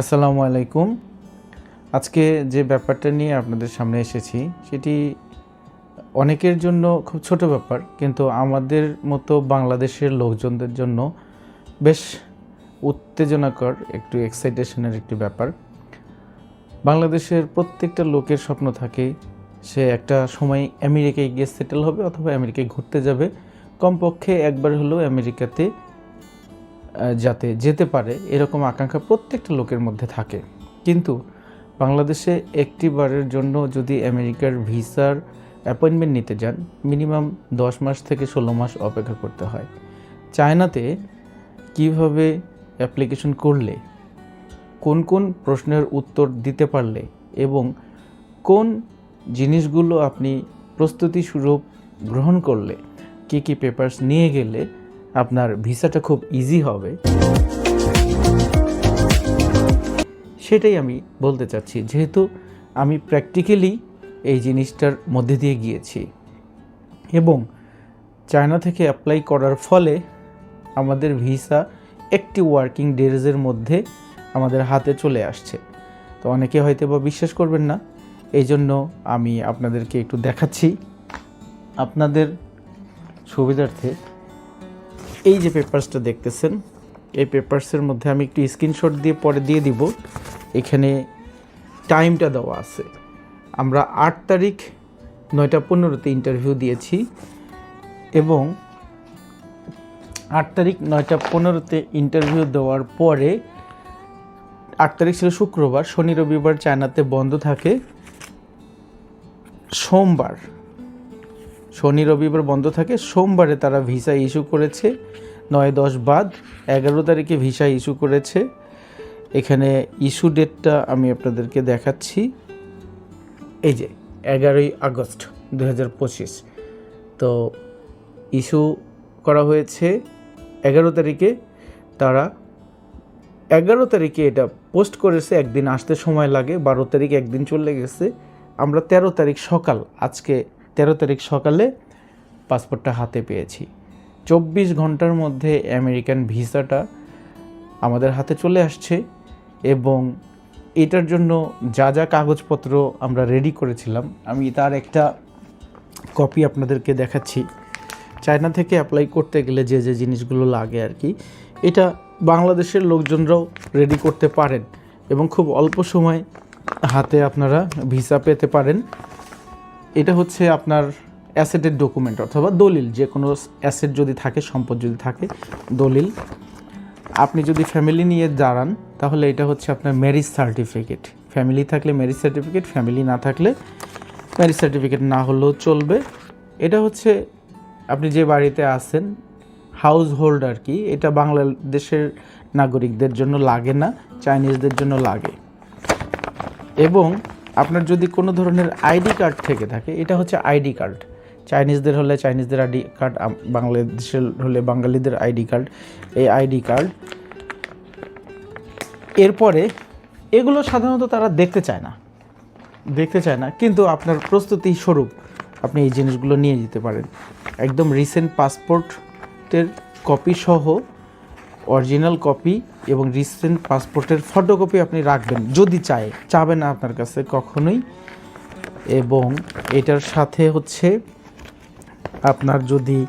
আসসালামু আলাইকুম। আজকে যে ব্যাপারটা নিয়ে আপনাদের সামনে এসেছি, সেটি অনেকের জন্য খুব ছোট ব্যাপার, কিন্তু আমাদের মতো বাংলাদেশের লোকজনদের জন্য বেশ উত্তেজনাকর একটু এক্সাইটেশনের একটি ব্যাপার। বাংলাদেশের প্রত্যেকটা লোকের স্বপ্ন থাকে, সে একটা সময় আমেরিকায় গিয়ে সেটেল হবে অথবা আমেরিকায় ঘুরতে যাবে। কমপক্ষে একবার হলেও আমেরিকাতে যাতে যেতে পারে, এরকম আকাঙ্ক্ষা প্রত্যেকটা লোকের মধ্যে থাকে। কিন্তু বাংলাদেশে একটি বারের জন্য যদি আমেরিকার ভিসার অ্যাপয়েন্টমেন্ট নিতে যান, মিনিমাম দশ মাস থেকে ষোলো মাস অপেক্ষা করতে হয়। চায়নাতে কীভাবে অ্যাপ্লিকেশন করলে, কোন কোন প্রশ্নের উত্তর দিতে পারলে এবং কোন জিনিসগুলো আপনি প্রস্তুতি স্বরূপ গ্রহণ করলে, কি কি পেপারস নিয়ে গেলে আপনার ভিসাটা খুব ইজি হবে। সেটাই আমি বলতে চাচ্ছি, যেহেতু আমি প্র্যাকটিক্যালি এই জিনিসটার মধ্যে দিয়ে গিয়েছি এবং চায়না থেকে অ্যাপ্লাই করার ফলে আমাদের ভিসা একটি ওয়ার্কিং ডেজের মধ্যে আমাদের হাতে চলে আসছে। তো অনেকে হয়তো বা বিশ্বাস করবেন না এই জন্য আমি আপনাদেরকে একটু দেখাচ্ছি। আপনাদের সুবিধার্থে এই যে পেপারসটা দেখতেছেন, এই পেপারসের মধ্যে আমি একটু স্ক্রিনশট দিয়ে পরে দিয়ে দিব। এখানে টাইমটা দেওয়া আছে। আমরা আট তারিখ নয়টা পনেরোতে ইন্টারভিউ দিয়েছি এবং আট তারিখ নয়টা পনেরোতে ইন্টারভিউ দেওয়ার পরে আট তারিখ ছিল শুক্রবার, শনি, রবিবার চায়নাতে বন্ধ থাকে। সোমবার শনি রবিবার বন্ধ থাকে, সোমবারে তারা ভিসা ইস্যু করেছে। নয়, দশ বাদ, এগারো তারিখে ভিসা ইস্যু করেছে। এখানে ইস্যু ডেটটা আমি আপনাদেরকে দেখাচ্ছি। এই যে, এগারোই আগস্ট দু হাজার পঁচিশ। তো ইস্যু করা হয়েছে এগারো তারিখে। তারা এগারো তারিখে এটা পোস্ট করেছে, একদিন আসতে সময় লাগে, বারো তারিখ একদিন চলে গেছে। আমরা তেরো তারিখ সকাল, আজকে তেরো তারিখ সকালে পাসপোর্টটা হাতে পেয়েছি। চব্বিশ ঘণ্টার মধ্যে আমেরিকান ভিসাটা আমাদের হাতে চলে আসছে এবং এটার জন্য যা যা কাগজপত্র আমরা রেডি করেছিলাম, আমি তার একটা কপি আপনাদেরকে দেখাচ্ছি। চায়না থেকে অ্যাপ্লাই করতে গেলে যে যে জিনিসগুলো লাগে আর কি, এটা বাংলাদেশের লোকজনরাও রেডি করতে পারেন এবং খুব অল্প সময় হাতে আপনারা ভিসা পেতে পারেন। এটা হচ্ছে আপনার অ্যাসেটের ডকুমেন্ট, অথবা দলিল, যে কোনো অ্যাসেট যদি থাকে, সম্পদ যদি থাকে, দলিল। আপনি যদি ফ্যামিলি নিয়ে দাঁড়ান, তাহলে এটা হচ্ছে আপনার ম্যারিজ সার্টিফিকেট ফ্যামিলি থাকলে ম্যারিজ সার্টিফিকেট ফ্যামিলি না থাকলে ম্যারিজ সার্টিফিকেট না হলেও চলবে। এটা হচ্ছে আপনি যে বাড়িতে আছেন হাউস হোল্ড আর কি, এটা বাংলাদেশের নাগরিকদের জন্য লাগে না চাইনিজদের জন্য লাগে। এবং আপনার যদি কোনো ধরনের আইডি কার্ড থেকে থাকে, এটা হচ্ছে আইডি কার্ড। চাইনিজদের হলে চাইনিজদের আইডি কার্ড বাংলাদেশের হলে বাঙালিদের আইডি কার্ড, এই আইডি কার্ড। এরপরে এগুলো সাধারণত তারা দেখতে চায় না। দেখতে চায় না, কিন্তু আপনার প্রস্তুতি স্বরূপ আপনি এই জিনিসগুলো নিয়ে যেতে পারেন। একদম রিসেন্ট পাসপোর্টের কপি সহ অরিজিনাল কপি এবং রিসেন্ট পাসপোর্টের ফটোকপি আপনি রাখবেন, যদি চায়। চাবে না আপনার কাছে কখনোই। এবং এটার সাথে হচ্ছে আপনার যদি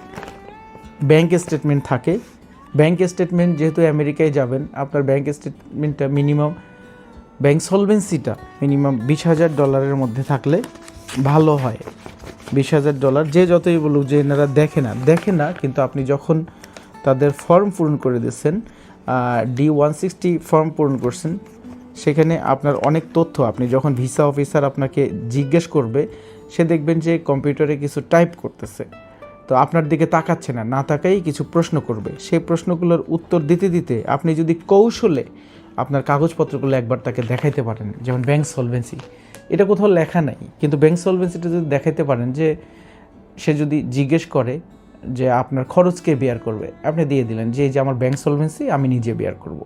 ব্যাংক স্টেটমেন্ট থাকে, ব্যাংক স্টেটমেন্ট যেহেতু আমেরিকায় যাবেন, আপনার ব্যাংক স্টেটমেন্টটা মিনিমাম, ব্যাংক সলভেন্সিটা মিনিমাম বিশ হাজার ডলারের মধ্যে থাকলে ভালো হয়। বিশ হাজার ডলার, যে যতই বলুক, যে এনারা দেখে না দেখে না, কিন্তু আপনি যখন তাদের ফর্ম পূরণ করে দিচ্ছেন ডি ওয়ান সিক্সটি ফর্ম পূরণ করছেন। সেখানে আপনার অনেক তথ্য, আপনি যখন ভিসা অফিসার আপনাকে জিজ্ঞেস করবে, সে দেখবেন যে কম্পিউটারে কিছু টাইপ করতেছে। তো আপনার দিকে তাকাচ্ছে না না তাকাই কিছু প্রশ্ন করবে। সেই প্রশ্নগুলোর উত্তর দিতে দিতে আপনি যদি কৌশলে আপনার কাগজপত্রগুলো একবার তাকে দেখাইতে পারেন, যেমন ব্যাংক সলভেন্সি এটা কোথাও লেখা নাই, কিন্তু ব্যাংক সলভেন্সিটা যদি দেখাইতে পারেন যে সে যদি জিজ্ঞেস করে যে আপনার খরচকে বেয়ার করবে। আপনি দিয়ে দিলেন যে, এই যে আমার ব্যাংক সলভেন্সি আমি নিজে বেয়ার করব।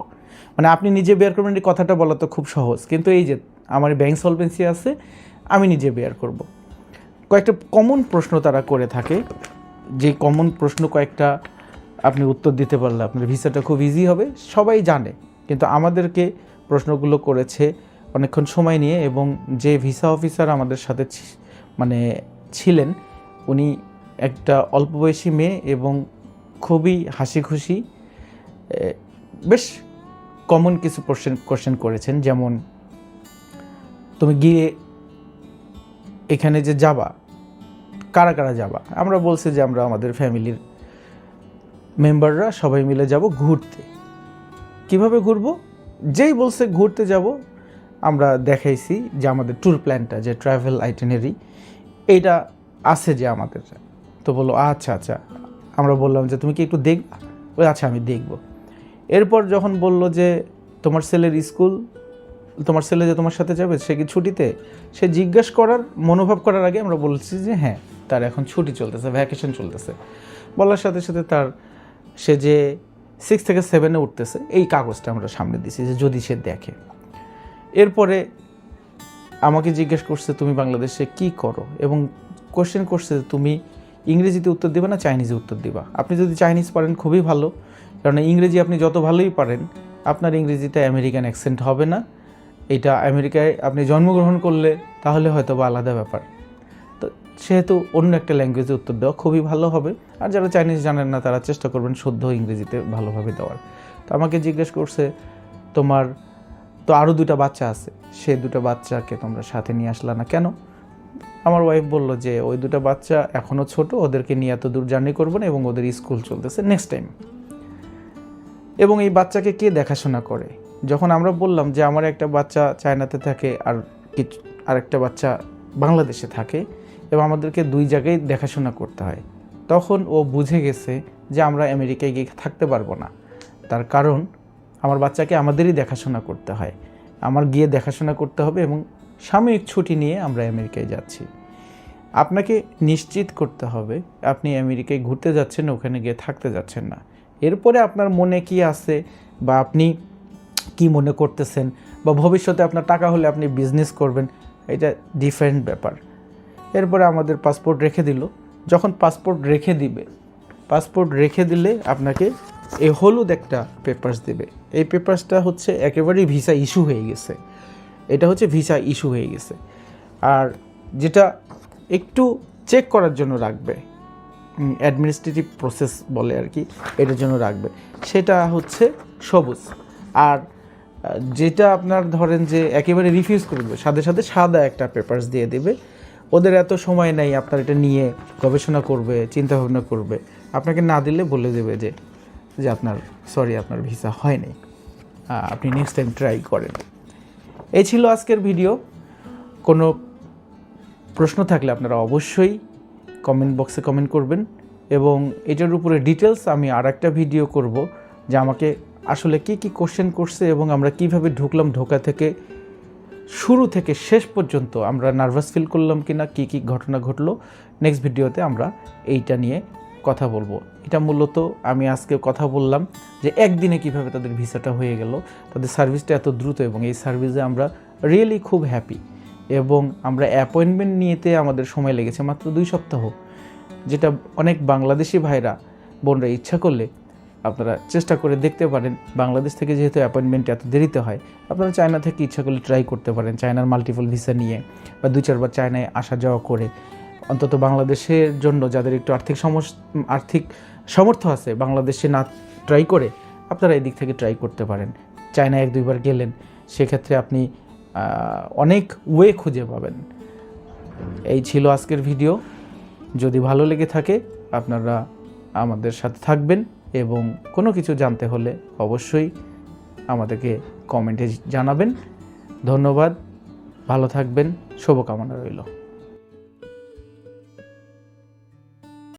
মানে আপনি নিজে বেয়ার করবেন, এই কথাটা বলা তো খুব সহজ। কিন্তু এই যে আমার ব্যাংক সলভেন্সি আছে, আমি নিজে বেয়ার করব। কয়েকটা কমন প্রশ্ন তারা করে থাকে। যে কমন প্রশ্ন কয়েকটা আপনি উত্তর দিতে পারলে আপনার ভিসাটা খুব ইজি হবে। সবাই জানে, কিন্তু আমাদেরকে প্রশ্নগুলো করেছে অনেকক্ষণ সময় নিয়ে এবং যে ভিসা অফিসার আমাদের সাথে মানে ছিলেন, উনি একটা অল্প বয়সী মেয়ে এবং খুবই হাসি খুশি বেশ কমন কিছু কোশ্চেন কোশ্চেন করেছেন, যেমন, তুমি গিয়ে এখানে যে যাবা, কারা কারা যাবা? আমরা বলছি যে আমরা আমাদের ফ্যামিলির মেম্বাররা সবাই মিলে যাব ঘুরতে। কীভাবে ঘুরবো? যেই বলছে ঘুরতে যাব, আমরা দেখাইছি যে আমাদের ট্যুর প্ল্যানটা যে ট্রাভেল আইটেনারি এইটা আছে যে আমাদের। তো বলল আচ্ছা আচ্ছা। আমরা বললাম যে, তুমি কি একটু দেখবা? ওই আচ্ছা আমি দেখব। এরপর যখন বলল যে, তোমার ছেলের স্কুল, তোমার ছেলে যে তোমার সাথে যাবে, সে কি ছুটিতে? সে জিজ্ঞেস করার, মনোভাব করার আগে আমরা বলছি যে হ্যাঁ তার এখন ছুটি চলতেছে ভ্যাকেশন চলতেছে। বলার সাথে সাথে তার, সে যে সিক্স থেকে সেভেনে উঠতেছে, এই কাগজটা আমরা সামনে দিছি যে, যদি সে দেখে। এরপরে আমাকে জিজ্ঞেস করছে, তুমি বাংলাদেশে কি করো? এবং কোশ্চেন করছে তুমি ইংরেজিতে উত্তর দিবা না চাইনিজে উত্তর দিবা? আপনি যদি চাইনিজ পারেন, খুবই ভালো। কারণ ইংরেজি আপনি যত ভালোই পারেন, আপনার ইংরেজিতে আমেরিকান অ্যাকসেন্ট হবে না। এটা আমেরিকায় আপনি জন্মগ্রহণ করলে, তাহলে হয়তো বা আলাদা ব্যাপার। তো সেহেতু অন্য একটা ল্যাঙ্গুয়েজে উত্তর দেওয়া খুবই ভালো হবে। আর যারা চাইনিজ জানেন না, তারা চেষ্টা করবেন শুদ্ধ ইংরেজিতে ভালোভাবে দেওয়ার। তো আমাকে জিজ্ঞেস করছে, তোমার তো আরও দুটা বাচ্চা আছে, সে দুটো বাচ্চাকে তোমরা সাথে নিয়ে আসলা না কেন? আমার ওয়াইফ বলল যে, ওই দুটো বাচ্চা এখনও ছোট, ওদেরকে নিয়ে এত দূর জার্নি করব না এবং ওদের স্কুল চলতেছে নেক্সট টাইম এবং এই বাচ্চাকে কে দেখাশোনা করে? যখন আমরা বললাম যে, আমার একটা বাচ্চা চায়নাতে থাকে আর কিছু, আরেকটা বাচ্চা বাংলাদেশে থাকে এবং আমাদেরকে দুই জায়গায় দেখাশোনা করতে হয়। তখন ও বুঝে গেছে যে, আমরা আমেরিকায় গিয়ে থাকতে পারব না। তার কারণ, আমার বাচ্চাকে আমাদেরই দেখাশোনা করতে হয়। আমার গিয়ে দেখাশোনা করতে হবে এবং সাময়িক ছুটি নিয়ে আমরা আমেরিকায় যাচ্ছি। আপনাকে নিশ্চিত করতে হবে, আপনি আমেরিকায় ঘুরতে যাচ্ছেন, ওখানে গিয়ে থাকতে যাচ্ছেন না। এরপরে আপনার মনে কি আছে বা আপনি কি মনে করতেছেন বা ভবিষ্যতে আপনার টাকা হলে আপনি বিজনেস করবেন, এটা ডিফারেন্ট ব্যাপার। এরপরে আমাদের পাসপোর্ট রেখে দিল। যখন পাসপোর্ট রেখে দিবে পাসপোর্ট রেখে দিলে আপনাকে এই হলুদ একটা পেপার্স দেবে। এই পেপার্সটা হচ্ছে একেবারেই ভিসা ইস্যু হয়ে গেছে। এটা হচ্ছে ভিসা ইস্যু হয়ে গেছে। আর যেটা একটু চেক করার জন্য রাখবে। অ্যাডমিনিস্ট্রেটিভ প্রসেস বলে আর কি, এটার জন্য রাখবে। সেটা হচ্ছে সবুজ। আর যেটা আপনার ধরেন যে একেবারে রিফিউজ করে দেবে, সাথে সাথে সাদা একটা পেপারস দিয়ে দেবে। ওদের এত সময় নেই, আপনার এটা নিয়ে গবেষণা করবে চিন্তা ভাবনা করবে। আপনাকে না দিলে বলে দেবে যে যে আপনার সরি আপনার ভিসা হয়নি আপনি নেক্সট টাইম ট্রাই করেন। এই ছিল আজকের ভিডিও কোনো প্রশ্ন থাকলে আপনারা অবশ্যই কমেন্ট বক্সে কমেন্ট করবেন এবং এটার উপরে ডিটেলস আমি আর একটা ভিডিও করব যে আমাকে আসলে কি কি কোশ্চেন করছে এবং আমরা কীভাবে ঢুকলাম ঢোকা থেকে শুরু থেকে শেষ পর্যন্ত আমরা নার্ভাস ফিল করলাম কি না কী কী ঘটনা ঘটলো। নেক্সট ভিডিওতে আমরা এইটা নিয়ে কথা বলব। এটা মূলত আমি আজকে কথা বললাম যে একদিনে কীভাবে তাদের ভিসাটা হয়ে গেল, তাদের সার্ভিসটা এত দ্রুত এবং এই সার্ভিসে আমরা রিয়েলি খুব হ্যাপি এবং আমরা অ্যাপয়েন্টমেন্ট নিয়েতে আমাদের সময় লেগেছে মাত্র দুই সপ্তাহ, যেটা অনেক বাংলাদেশি ভাইরা, বোনরা ইচ্ছা করলে আপনারা চেষ্টা করে দেখতে পারেন। বাংলাদেশ থেকে যেহেতু অ্যাপয়েন্টমেন্ট এত দেরিতে হয়, আপনারা চায়না থেকে ইচ্ছা করলে ট্রাই করতে পারেন চায়নার মাল্টিপল ভিসা নিয়ে বা দুই চারবার চায়নায় আসা যাওয়া করে। অন্তত বাংলাদেশের জন্য যাদের একটু আর্থিক সমস, আর্থিক সামর্থ্য আছে, বাংলাদেশে না ট্রাই করে আপনারা এদিক থেকে ট্রাই করতে পারেন। চায়না এক দুইবার গেলেন, সেক্ষেত্রে আপনি অনেক ওয়ে খুঁজে পাবেন। এই ছিল আজকের ভিডিও যদি ভালো লেগে থাকে, আপনারা আমাদের সাথে থাকবেন এবং কোনো কিছু জানতে হলে অবশ্যই আমাদেরকে কমেন্টে জানাবেন। ধন্যবাদ, ভালো থাকবেন, শুভকামনা রইল।